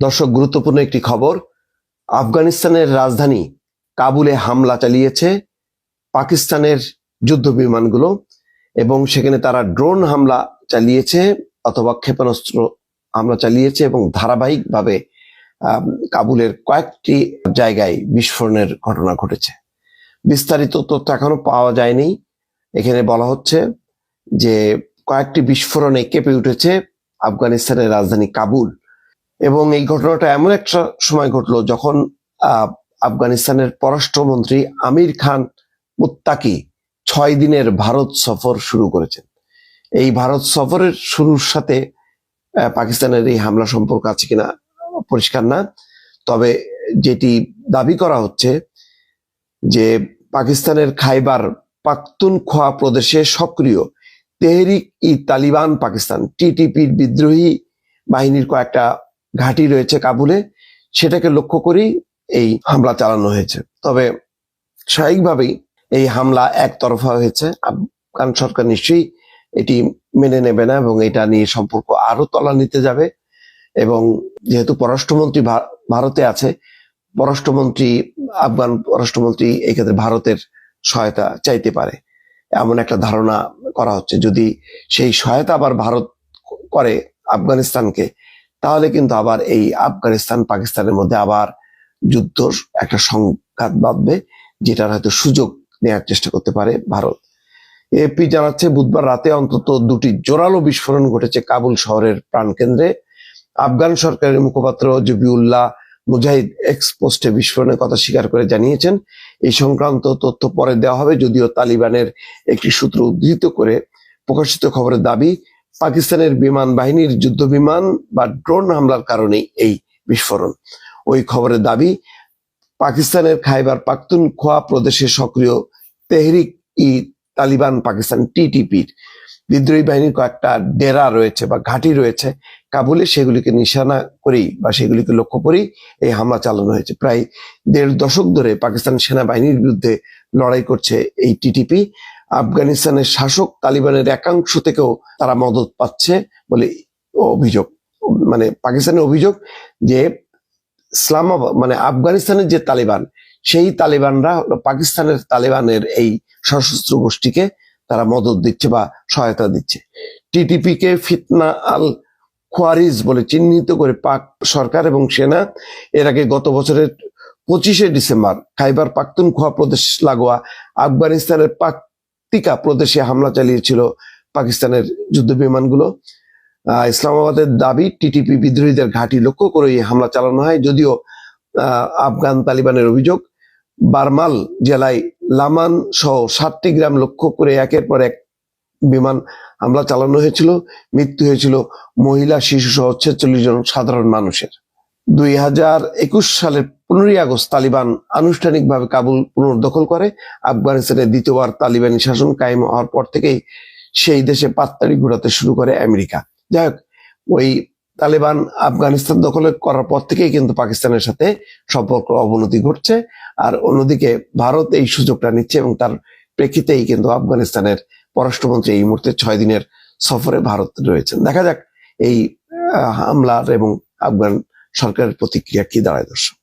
দর্শক, গুরুত্বপূর্ণ একটি খবর। আফগানিস্তানের রাজধানী কাবুলে হামলা চালিয়েছে পাকিস্তানের যুদ্ধ বিমানগুলো এবং সেখানে তারা ড্রোন হামলা চালিয়েছে অথবা ক্ষেপণাস্ত্র হামলা চালিয়েছে এবং ধারাবাহিকভাবে কাবুলের কয়েকটি জায়গায় বিস্ফোরণের ঘটনা ঘটেছে। বিস্তারিত তথ্য এখনও পাওয়া যায়নি। এখানে বলা হচ্ছে যে কয়েকটি বিস্ফোরণে কেঁপে উঠেছে আফগানিস্তানের রাজধানী কাবুল। এবং এই ঘটনাটা এমন একটা সময় ঘটলো যখন আফগানিস্তানের পররাষ্ট্রমন্ত্রী আমির খান মুত্তাকি ছয় দিনের ভারত সফর শুরু করেছেন। এই ভারত সফরের শুরুর সাথে পাকিস্তানের এই হামলা সম্পর্ক আছে কিনা পরিষ্কার না। তবে যেটি দাবি করা হচ্ছে যে পাকিস্তানের খাইবার পাখতুনখোয়া প্রদেশে সক্রিয় তেহরিক ই তালিবান পাকিস্তান টিটিপির বিদ্রোহী বাহিনীর কয়েকটা ঘাঁটি রয়েছে কাবুলে, সেটাকে লক্ষ্য করেই এই হামলা চালানো হয়েছে। তবে স্বাভাবিকভাবেই এই হামলা একতরফা হয়েছে। আফগান সরকার নিশ্চয়ই এটি মেনে নেবে না এবং এটা নিয়ে সম্পর্ক আরও তলা নিতে যাবে এবং যেহেতু পররাষ্ট্রমন্ত্রী ভারতে আছে, পররাষ্ট্রমন্ত্রী, আফগান পররাষ্ট্রমন্ত্রী এই ক্ষেত্রে ভারতের সহায়তা চাইতে পারে। এমন একটা ধারণা করা হচ্ছে। যদি সেই সহায়তা আবার ভারত করে আফগানিস্তানকে তাহলে কিন্তু আবার এই আফগানিস্তান, পাকিস্তানের মধ্যে আবার যুদ্ধ একটা সংঘাত বাঁধবে, যেটার হয়তো সুযোগ নেওয়ার চেষ্টা করতে পারে ভারত। এপি জানাচ্ছে, বুধবার রাতে অন্তত দুটি জোরালো বিস্ফোরণ ঘটেছে কাবুল শহরের প্রাণকেন্দ্রে। আফগান সরকারের মুখপাত্র জবিউল্লাহ মুজাহিদ এক্স পোস্টে বিস্ফোরণের কথা স্বীকার করে জানিয়েছেন, এই সংক্রান্ত তথ্য পরে দেওয়া হবে, যদিও তালিবানের একটি সূত্র উদ্ধৃত করে প্রকাশিত খবরের দাবি পাকিস্তানের বিমান বাহিনীর যুদ্ধ বিমান বা ড্রোন হামলার কারণেই এই বিস্ফোরণ। ওই খবরের দাবি, পাকিস্তানের খাইবার পাখতুনখোয়া প্রদেশে সক্রিয় তেহরিক ই তালিবান পাকিস্তান টিটিপির। বিদ্রোহী বাহিনীর কয়েকটা ডেরা রয়েছে বা ঘাঁটি রয়েছে। কাবুলে সেগুলিকে নিশানা করেই বা সেগুলিকে লক্ষ্য করেই এই হামলা চালানো হয়েছে। প্রায় দেড় দশক ধরে পাকিস্তান সেনাবাহিনীর বিরুদ্ধে লড়াই করছে এই টিটিপি। আফগানিস্তানের শাসক তালিবানের একাংশ থেকেও তারা মদত পাচ্ছে বলে অভিযোগ মানে পাকিস্তানের অভিযোগ যে ইসলামাবাদ মানে আফগানিস্তানের যে তালিবান, সেই তালিবানরা পাকিস্তানের তালিবানের এই সশস্ত্র গোষ্ঠীকে তারা মদত দিচ্ছে বা সহায়তা দিচ্ছে। টিটিপি কে ফিতনা আল খোয়ারিজ বলে চিহ্নিত করে পাক সরকার এবং সেনা এর আগে গত বছরের পঁচিশে ডিসেম্বর খাইবার পাখতুনখোয়া প্রদেশ লাগোয়া আফগানিস্তানের পাকতিকা প্রদেশে হামলা চালিয়েছিল পাকিস্তানের যুদ্ধ বিমানগুলো। ইসলামাবাদের দাবি, টিটিপি বিদ্রোহীদের ঘাঁটি লক্ষ্য করে এই হামলা চালানো হয়, যদিও আফগান তালিবানের অভিযোগ, বারমাল জেলায় লামান সহ সাতটি গ্রাম লক্ষ্য করে একের পর এক বিমান হামলা চালানো হয়েছিল। মৃত্যু হয়েছিল মহিলা শিশু সহ ছেচল্লিশ জন সাধারণ মানুষের। দুই হাজার একুশ সালের পনেরোই আগস্ট তালিবান আনুষ্ঠানিকভাবে কাবুল পুনর্দখল করে। আফগানিস্তানের দ্বিতীয়বার তালিবানি শাসন কায়েম হওয়ার পর থেকেই সেই দেশে পাত্তারি ঘোরাতে শুরু করে আমেরিকা। যাই হোক, ওই তালেবান আফগানিস্তান দখল করার পর থেকেই কিন্তু পাকিস্তানের সাথে সম্পর্ক অবনতি ঘটছে আর অন্যদিকে ভারত এই সুযোগটা নিচ্ছে এবং তার প্রেক্ষিতেই কিন্তু আফগানিস্তানের পররাষ্ট্রমন্ত্রী এই মুহূর্তে ছয় দিনের সফরে ভারত রয়েছেন। দেখা যাক এই হামলার এবং আফগান সরকারের প্রতিক্রিয়া কি দাঁড়ায় দর্শক?